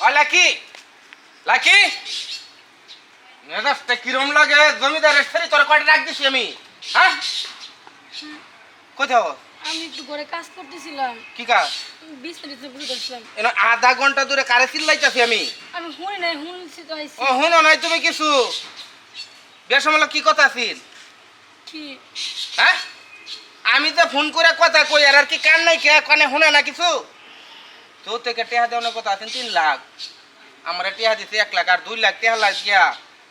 Lucky! Lucky! মেজাজটা কিরম লাগে? জমিদারের সারি তোর কয়টা ডাক দিছি আমি? হ্যাঁ? কোথাও আমি একটু ঘরে কাজ করতেছিলাম। কি কাজ? বিশ মিনিট করছিলাম আধা ঘণ্টা দূরে কারে চিল্লাইতাছি আমি? আমি শুনি নাই শুনছি তো আইসি ও হুনো নাই তুমি কিছু? বেসমলা কি কথা আছিল? কি? হ্যাঁ? আমি তো ফোন করে কথা কই আর আর কি কান নাই কে কানে শুনে না কিছু? তো থেকে টেহা দেওয়ার কথা আছেন তিন লাখ। আমার টেহা দিছে এক লাখ আর দুই লাখ টেহা লাখ গিয়া।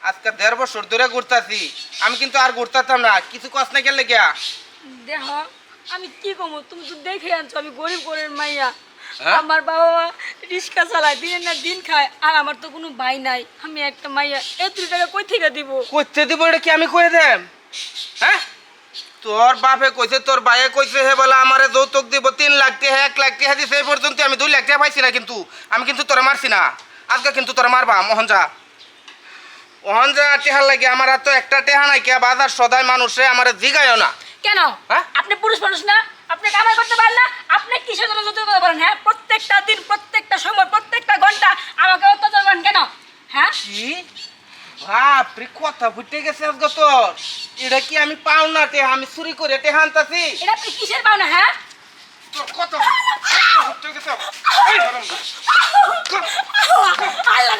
আজকে দেড় বছর ধরে ঘুরতাছি। আমি কিন্তু আর ঘুরতাম না কিছু কষ্ট না গেলে গিয়া। দেখ আমি কি কমো তুমি তো দেখে আনছো আমি গরিব গরিব মাইয়া। হ্যাঁ? আমার বাবা মা রিক্সা চালায় দিনের না দিন খায় আর আমার তো কোনো ভাই নাই। আমি একটা মাইয়া এত টাকা কই থেকে দিব? করতে দিব এটা কি আমি কয়ে দেম? হ্যাঁ? তোর বাপে কইছে তোর ভাইয়ে কইছে হে বলে আমারে যৌতুক দিব তিন লাখ টাকা এক লাখ টাকা দিছে এই পর্যন্ত আমি দুই লাখ টাকা পাইছি না কিন্তু আমি কিন্তু তোরা মারছি না। আজকে কিন্তু তোরা মারবা মোহন যা। মোহন যা টেহা লাগে আমার আর তো একটা টেহা নাই কে বাজার সদাই মানুষে আমার জিগায়ও না। কেন? হ্যাঁ? আপনি পুরুষ মানুষ না আপনি কামাই করতে পারেন না আপনি কিসের জন্য যত করতে পারেন? হ্যাঁ প্রত্যেকটা দিন প্রত্যেকটা সময় প্রত্যেকটা ঘণ্টা আমাকে অত্যাচার করেন কেন? হ্যাঁ? কি? বাপরে কথা ফুটে গেছে আজকে তোর। এটা কি আমি পাও না টেহা আমি চুরি করে টেহা আনতাছি? এটা আপনি কিসের পাও না হ্যাঁ? তোর হারাম। আল্লাহ!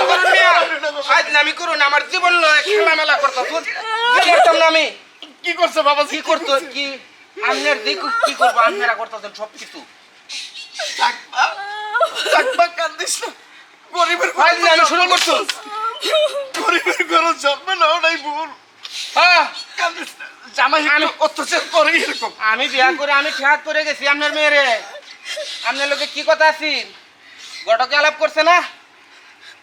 করুন মিয়া। আজলামি করুন আমার জীবন লয় খেলামেলা করতো করতাম না আমি। কি করছ বাবা কি করতো কি? আমনের দিক কি করব আপনারা করতেছেন সব কিছু চাকমা কান্দিস না। গরিবের ঘরে শুরু করছ। গরিবের ঘরে জন্ম নাও নাই ভুল হ্যাঁ। কান্দিস না। জামাই একটু অত্যাচার করে এরকম। আমি বিয়া করে আমি ঠেহাত করে গেছি আপনার মেয়েরে। আপনার লোকে কি কথা আছেন গটকে আলাপ করছে না?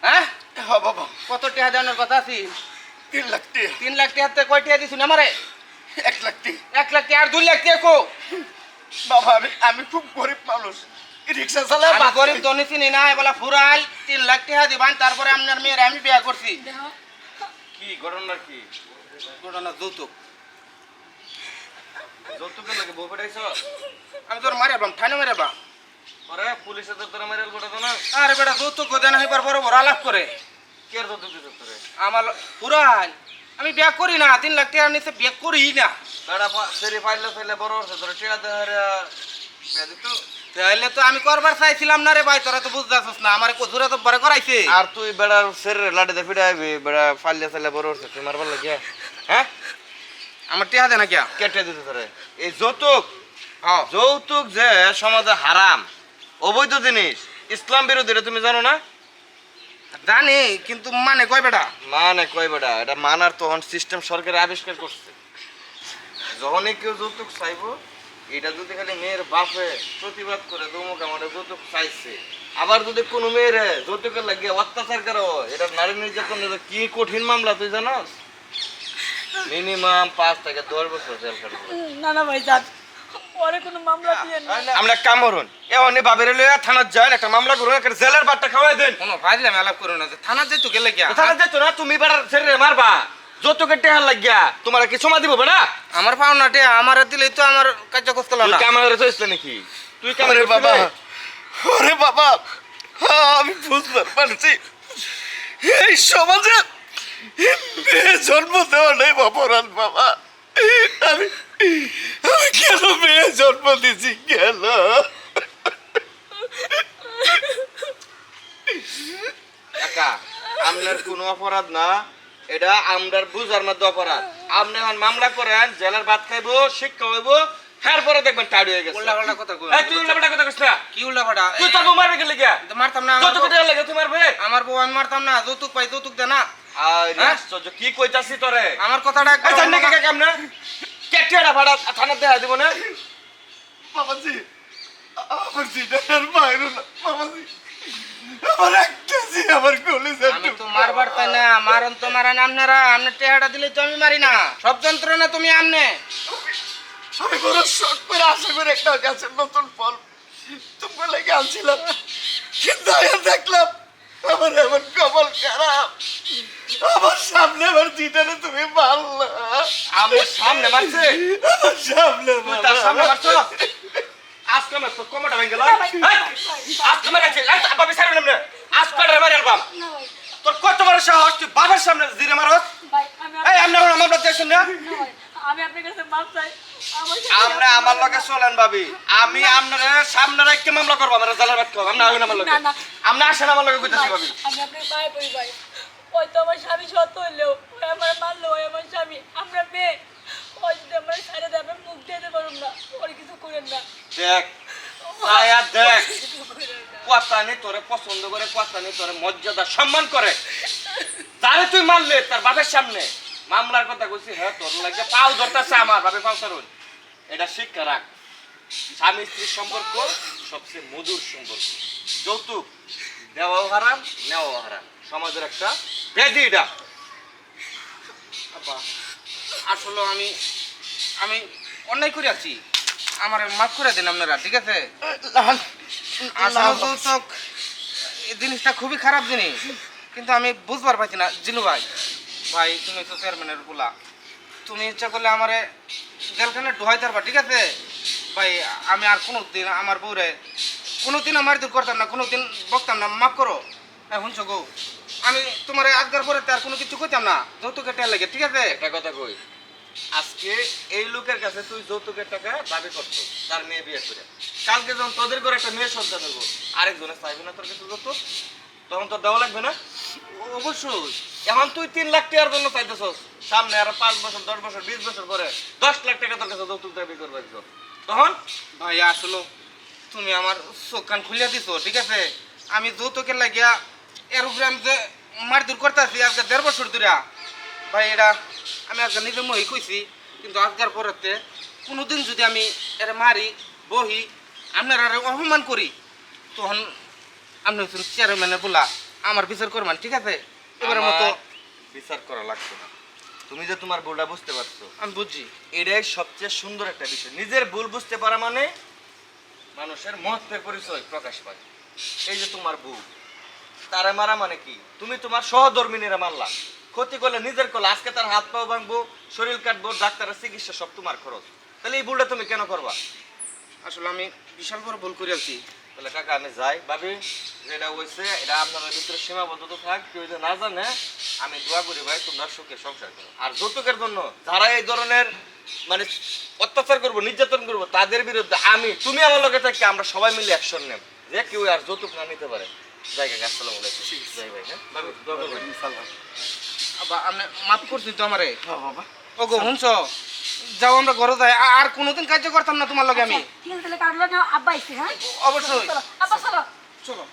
হ্যাঁ? হ্যাঁ বাবা। কত টেহা দেওয়ার কথা আছেন তিন লাখ টাকা তিন লাখ টেহাতে কয় টেহা দিছুন আমারে? এক লাখ এক লাখ টেহা আর দুই লাখ টেহা কো? বাবা আমি আমি খুব গরিব মানুষ। রিক্সা চালায় আমি গরিব ধনী চিনি না এবেলা ফুরাইল তিন লাখ টেহা দিবান তারপরে আপনার মেয়ের আমি বিয়া করছি। কি ঘটনা কি? ঘটনা যৌতুক। যৌতুকের লাগে বউ পেটাইছ আমি তোর মারে বাম ঠানে মারে বাম পরে পুলিশে তো তোরা মেরে গোটা তো না? আরে বেটা যৌতুক দেন এবার বড় বড় আলাপ করে। কে যৌতুক দিতে তোরে? আমার আমি বিয়া করি না তিন লাখ টাকা নিচে বিয়া করি না। বেড়া সেরি ফাইলে ফাইলে বড় হচ্ছে তোরা টিয়া দেহার তাহলে তো আমি করবার চাইছিলাম না রে ভাই তোরা তো বুঝতে পারছিস না আমার কচুরা তো বড় করাইছে। আর তুই বেড়া লাঠি দিয়ে ফিরে আইবি বেড়া বড় হচ্ছে তুই মারবার লাগে হ্যাঁ? আমার দে না কিয়া? কেটে দিতে তোরে। এই যৌতুক হ্যাঁ। যৌতুক যে সমাজে হারাম অবৈধ জিনিস ইসলাম বিরোধী তুমি জানো না? জানি কিন্তু মানে কয় বেটা? মানে কয় বেটা? এটা মানার তখন সিস্টেম সরকারে আবিষ্কার করছে। যখনই কেউ যৌতুক চাইব এটা যদি খালি মেয়ের বাপে প্রতিবাদ করে দমুক আমার যৌতুক চাইছে। আবার যদি কোনো মেয়ের যৌতুকের লাগিয়ে অত্যাচার করো এটা নারী নির্যাতন কি কঠিন মামলা তুই জানোস? মিনিমাম পাঁচ থেকে দশ বছর জেল খাটবে। না না ভাই যান। পরে কোনো মামলা দিয়ে না আমরা কাম করুন এ বাবের লইয়া থানার যান একটা মামলা করুন একটা জেলের বাট্টা খাওয়াই দেন। কোনো ভাজলাম আলাপ করো না যে থানা যেত গেলে কিয়া থানা যেত না তুমি বেড়ার ছেড়ে মারবা। যৌতুকের টেহার লাগিয়া তোমার কি সময় দিব বেড়া? আমার পাও না টেহা আমার দিলেই তো আমার কার্য করতে তুই না। ক্যামেরা চলছিল নাকি? তুই ক্যামেরা বাবা ওরে বাবা হ্যাঁ, আমি বুঝতে পারছি। এই সমাজে মেয়ে জন্ম দেওয়া নেই অপরাধ বাবা। আমি আমি কেন মেয়ে জন্ম দিছি কেন? একা কোনো অপরাধ না। এটা আমরার বুঝার মধ্যে অপরাধ। আপনি এখন মামলা করেন জেলার ভাত খাইবো শিক্ষা হইব এরপরে দেখবেন টাইড হয়ে গেছে। কথা কই তুই কথা কইছ না। কি উল্টা পাল্টা? তুই বউ মারবে গেলে গিয়া তো মারতাম না লাগে তুই মারবে। আমার বউ আমি মারতাম না যৌতুক পাই যৌতুক দে না। আরে হ্যাঁ? কি কইতাছি তোরে? আমার কথাটা এই জান নাকি কাকা কেটিয়াটা ভাড়া থানার দেখা দিব না? বাবাজি আমার বাইরে না বাবাজি। আমার একটা জি আমার আমি মারবার তাই না? মারন তো মারান আপনারা। আপনার টেহাটা দিলে তো আমি মারি না। সব যন্ত্রণা তুমি আমনে? আমি বড় শখ করে আশা করে একটা গাছের নতুন ফল তুমি লেগে আনছিলাম। কিন্তু দেখলাম আমার এমন কপাল খারাপ। আমার সামনে আমার জিটারে তুমি মারলা। আমার সামনে মারছে? আমার সামনে তার সামনে মারছো? আজকে আমার তোর কোমরটা ভেঙে গেল। আজকে মারাইছে এই, বাবা সামনে নামনে আজকে মারি আলবাম না ভাই তোর কত বড় সাহস তুই বাবার সামনে জিরে মারস এই আমরা আমরা দেখছেন না? না আমি আপনার কাছে মাপ চাই। আমরা আমার লগে চলেন ভাবি। আমি আপনার সামনে রাখতে মামলা করব আমরা জালার বাদ করব আমরা আগুন আমার লগে। আমরা আসেন আমার লগে কইতাছি ভাবি। আমি আপনার পায়ে পড়ি ভাই। ওই তো আমার স্বামী সত্য হইলেও ওই আমার মারলো ওই আমার স্বামী। আমরা মেয়ে। ওই যদি আমার সাইডে দেবে মুখ দিতে পারুন না। ওর কিছু করেন না। দেখ আয়া দেখ। কোয়াতানি তোরে, পছন্দ করে কোয়াতানি তোরে, মর্যাদা সম্মান করে। তারে তুই মারলে তার বাপের সামনে। মামলার কথা কইছি হ্যাঁ তোর লাগে পাও ধরতেছে আমার বাপে, পাও ধরুন। এটা শিক্ষা রাখ। স্বামী স্ত্রীর সম্পর্ক সবচেয়ে মধুর সম্পর্ক। যৌতুক, দেওয়াও হারাম, নেওয়াও হারাম। সমাজের একটা ব্যাধি এটা। আসলে আমি আমি অন্যায় করে আছি। আমার মাফ করে দিন আপনারা ঠিক আছে? আসলে যৌতুক জিনিসটা খুবই খারাপ জিনিস কিন্তু আমি বুঝবার পারছি না। জিনু ভাই ভাই তুমি তো চেয়ারম্যানের বলা। তুমি ইচ্ছা করলে আমারে জেলখানে ঢুকাই পারবা ঠিক আছে? ভাই আমি আর কোনো দিন আমার বউরে কোনো দিন আমার দূর করতাম না কোনো দিন বকতাম না মাফ করো। হ্যাঁ শুনছো গো? আমি তোমার আজকার পরে আর কোনো কিছু কইতাম না যৌতুকের টের লাগে ঠিক আছে? একটা কথা কই আজকে এই লোকের কাছে তুই যৌতুকের টাকা দাবি করছ তার মেয়ে বিয়ে করে। কালকে যখন তোদের করে একটা মেয়ে সন্তান দেবো আরেকজনে চাইবে না তোর কাছে যৌতুক? তখন তোর দেওয়া লাগবে না? অবশ্যই। এখন তুই তিন লাখ টাকার জন্য চাইতেছস। সামনে আরও পাঁচ বছর দশ বছর বিশ বছর পরে দশ লাখ টাকা তোর কাছে যৌতুক দাবি করবে তখন? ভাই আসলো। তুমি আমার চোখ কান খুলিয়া দিছো ঠিক আছে? আমি যৌতুকের লাগিয়া এর উপরে আমি যে মার দূর করতেছি আজকে দেড় বছর ধরে ভাই এটা আমি আজকে নিজে মহি কইছি কিন্তু আজকের পরেতে কোনোদিন যদি আমি এর মারি বহি আপনার আর অপমান করি তখন আপনি হচ্ছেন চেয়ারম্যানে বলা আমার বিচার করবেন ঠিক আছে? এবারের মতো বিচার করা লাগছে না। তুমি যে তোমার ভুলটা বুঝতে পারছ আমি বুঝছি। এটাই সবচেয়ে সুন্দর একটা বিষয়। নিজের ভুল বুঝতে পারা মানে মানুষের মহত্বের পরিচয় প্রকাশ পায়। এই যে তোমার বউ তারা মারা মানে কি? তুমি তোমার সহধর্মিনীরা মারলা। ক্ষতি করলে নিজের করলে আজকে তার হাত পাও ভাঙবো শরীর কাটবো ডাক্তারের চিকিৎসা সব তোমার খরচ। তাহলে এই ভুলটা তুমি কেন করবা? আসলে আমি বিশাল বড় ভুল করিয়াছি তাহলে কাকা আমি যাই। ভাবি যেটা হয়েছে এটা আপনাদের ভিতরে সীমাবদ্ধতা থাক কেউ যদি না জানে আমি দোয়া করি ভাই তোমরা সুখে সংসার করো। আর যৌতুকের জন্য যারা এই ধরনের মানে অত্যাচার করব নির্যাতন করব তাদের বিরুদ্ধে আমি তুমি আমার লোকে থাকি আমরা সবাই মিলে অ্যাকশন নেব। যে কেউ আর যৌতুক না নিতে পারে। জায়গা আলাইকুম। যাই ভাই হ্যাঁ? ভাবি দোয়া করবেন। আবার আপনি মাফ করছি তো আমারে। বাবা ওগো গো শুনছ? যাও আমরা ঘরে যাই। আর কোনোদিন কার্য করতাম না তোমার লগে আমি। ঠিক আছে তাহলে কাটলো না আব্বা আইছে হ্যাঁ? অবশ্যই। আব্বা চলো। চলো।